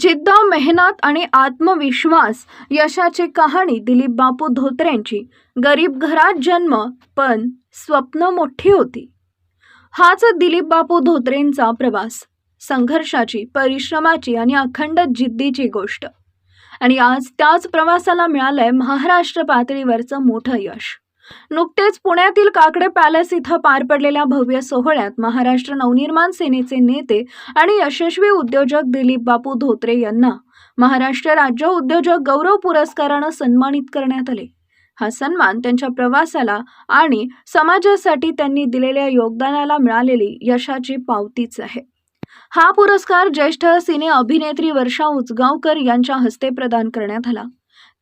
जिद्द मेहनत आणि आत्मविश्वास यशाची कहाणी दिलीप बापू धोत्रेंची. गरीब घरात जन्म पण स्वप्न मोठी होती. हाच दिलीप बापू धोत्रेंचा प्रवास. संघर्षाची परिश्रमाची आणि अखंड जिद्दीची गोष्ट. आणि आज त्याच प्रवासाला मिळालंय महाराष्ट्र पातळीवरचं मोठं यश. नुकतेच पुण्यातील काकडे पॅलेस इथं पार पडलेल्या भव्य सोहळ्यात महाराष्ट्र नवनिर्माण सेनेचे नेते आणि यशस्वी उद्योजक दिलीप बापू धोत्रे यांना महाराष्ट्र राज्य उद्योजक गौरव पुरस्कारानं सन्मानित करण्यात आले. हा सन्मान त्यांच्या प्रवासाला आणि समाजासाठी त्यांनी दिलेल्या योगदानाला मिळालेली यशाची पावतीच आहे. हा पुरस्कार ज्येष्ठ सिने अभिनेत्री वर्षा उचगावकर यांच्या हस्ते प्रदान करण्यात आला.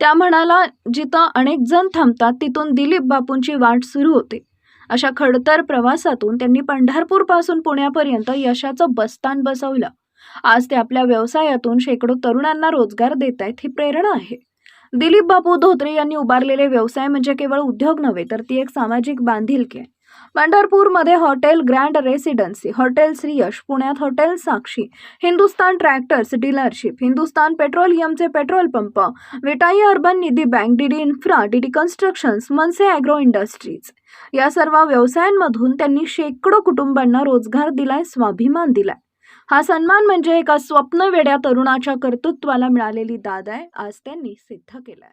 त्या म्हणाला जिथं अनेक जण थांबतात तिथून दिलीप बापूंची वाट सुरू होते. अशा खडतर प्रवासातून त्यांनी पंढरपूरपासून पुण्यापर्यंत यशाचं बस्तान बसवलं. आज ते आपल्या व्यवसायातून शेकडो तरुणांना रोजगार देत आहेत ही प्रेरणा आहे. दिलीप बापू धोत्रे यांनी उभारलेले व्यवसाय म्हणजे केवळ उद्योग नव्हे तर ती एक सामाजिक बांधिलकी आहे. पंढरपूरमध्ये hotel grand residency hotel Shriyash पुण्यात hotel Sakshi Hindustan tractors dealership Hindustan पेट्रोलियमचे petrol pump Vitai urban Nidhi bank DD infra DD constructions Manase agro industries. या सर्व व्यवसायांमधून त्यांनी शेकडो कुटुंबांना रोजगार दिलाय स्वाभिमान दिलाय. हा सन्मान म्हणजे एका स्वप्नवेड्या तरुणाच्या कर्तृत्वाला मिळालेली दाद आहे आज त्यांनी सिद्ध केलाय.